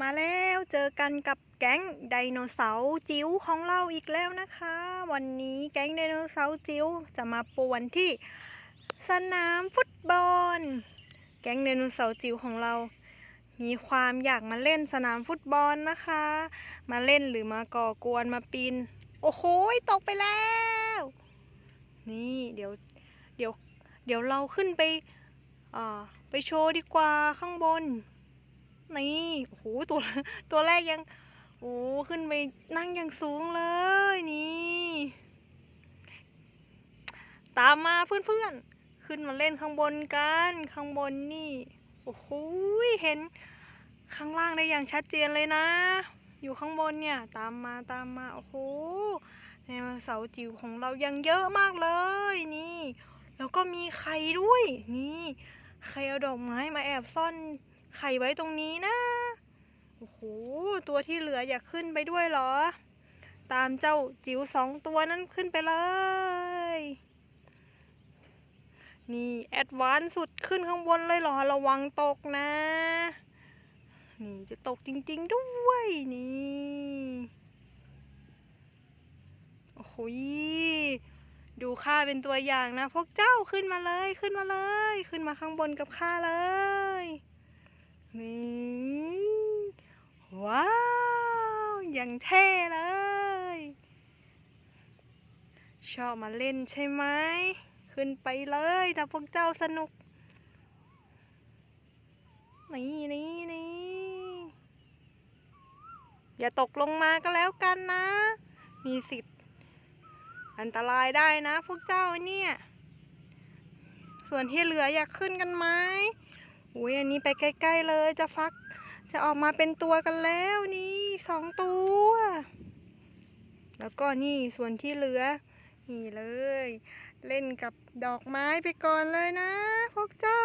มาแล้วเจอกันกับแก๊งไดโนเสาร์จิ๋วของเราอีกแล้วนะคะ วันนี้แก๊งไดโนเสาร์จิ๋วจะมาป่วนที่สนามฟุตบอล แก๊งไดโนเสาร์จิ๋วของเรา มีความอยากมาเล่นสนามฟุตบอลนะคะ มาเล่นหรือมาก่อกวนมาปีน โอ้โหตกไปแล้ว นี่เดี๋ยวเดี๋ยวเดี๋ยวเราขึ้นไปอ่าไปโชว์ดีกว่าข้างบน นี่โอ้โหตัวตัวแรกยังโอ้ขึ้นไปนั่งอย่างสูงเลยนี่ ตามมาเพื่อนๆ ขึ้นมาเล่นข้างบนกัน ข้างบนนี่ โอ้โหเห็นข้างล่างได้อย่างชัดเจนเลยนะ อยู่ข้างบนเนี่ย ตามมาตามมาโอ้โหไดโนเสาจิ๋วของเรายังเยอะมากเลยนี่ แล้วก็มีไข่ด้วย นี่ใครเอาดอกไม้มาแอบซ่อน ไข่ไว้ตรงนี้นะ โอ้โห ตัวที่เหลืออยากขึ้นไปด้วยเหรอ ตามเจ้าจิ๋วสองตัวนั้นขึ้นไปเลย นี่ แอดวานซ์สุดขึ้นข้างบนเลยเหรอ ระวังตกนะ นี่จะตกจริง ๆ ด้วย นี่ โอ้โหดูข้าเป็นตัวอย่างนะ พวกเจ้าขึ้นมาเลยขึ้นมาเลย ขึ้นมาข้างบนกับข้าเลย นี่ว้าวอย่างเท่เลย ชอบมาเล่นใช่ไหมขึ้นไปเลยถ้าพวกเจ้าสนุก นี่นี่นี่อย่าตกลงมาก็แล้วกันนะ มีสิทธิ์ อันตรายได้นะพวกเจ้าเนี่ย ส่วนที่เหลืออยากขึ้นกันไหม อุ้ยอันนี้ไปใกล้ ๆ เลยจะฟัก จะออกมาเป็นตัวกันแล้วนี่สองตัว แล้วก็นี่ส่วนที่เหลือ นี่เลย เล่นกับดอกไม้ไปก่อนเลยนะ พวกเจ้า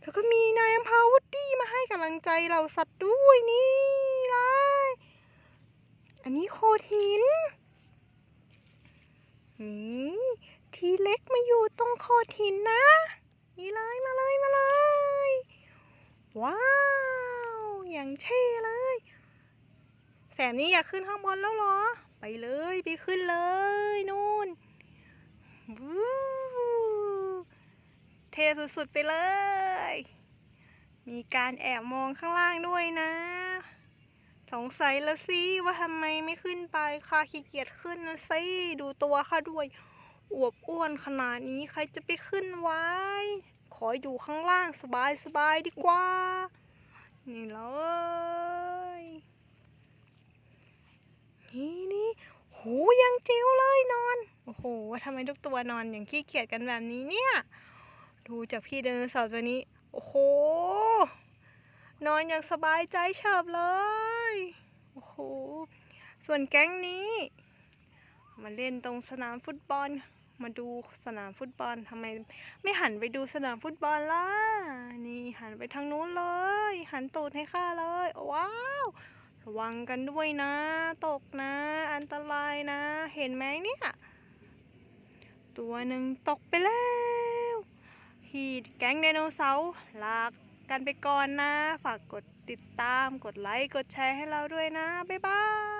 แล้วก็มีนายอำเภอวุดดี้มาให้กำลังใจเราสัตว์ด้วยนี่เลยอันนี้โคดหินนี่ทีเล็กมาอยู่ตรงโคดหินนะ นี่เลยมาเลยมาเลย ว้าว อย่างเท่เลย แสมนี้อยากขึ้นข้างบนแล้วเหรอ ไปเลยไปขึ้นเลยนู่นวู้เท่สุดๆไปเลย มีการแอบมองข้างล่างด้วยนะ สงสัยละสิว่าทำไมไม่ขึ้นไปข้าขี้เกียจขึ้นนะสิดูตัวข้าด้วย อวบอ้วนขนาดนี้ใครจะไปขึ้นไว้ ขออยู่ข้างล่างสบายสบายดีกว่า นี่เลยนี่นี่โหยังเจียวเลยนอน โอ้โหทำไมทุกตัวนอนอย่างขี้เกียจกันแบบนี้เนี่ย ดูจากพี่ไดโนสาร์ตัวนี้ โอ้โห นอนอย่างสบายใจเฉิบเลย โอ้โห ส่วนแก๊งนี้ มาเล่นตรงสนามฟุตบอล มาดูสนามฟุตบอลทำไมไม่หันไปดูสนามฟุตบอลล่ะ นี่หันไปทางนู้นเลย หันตูดให้ข้าเลย ว้าวระวังกันด้วยนะ ตกนะ อันตรายนะ เห็นไหมเนี่ย ตัวหนึ่งตกไปแล้วพี่แก๊งไดโนเสาร์ลากกันไปก่อนนะ ฝากกดติดตาม กดไลค์ กดแชร์ให้เราด้วยนะ บ๊ายบาย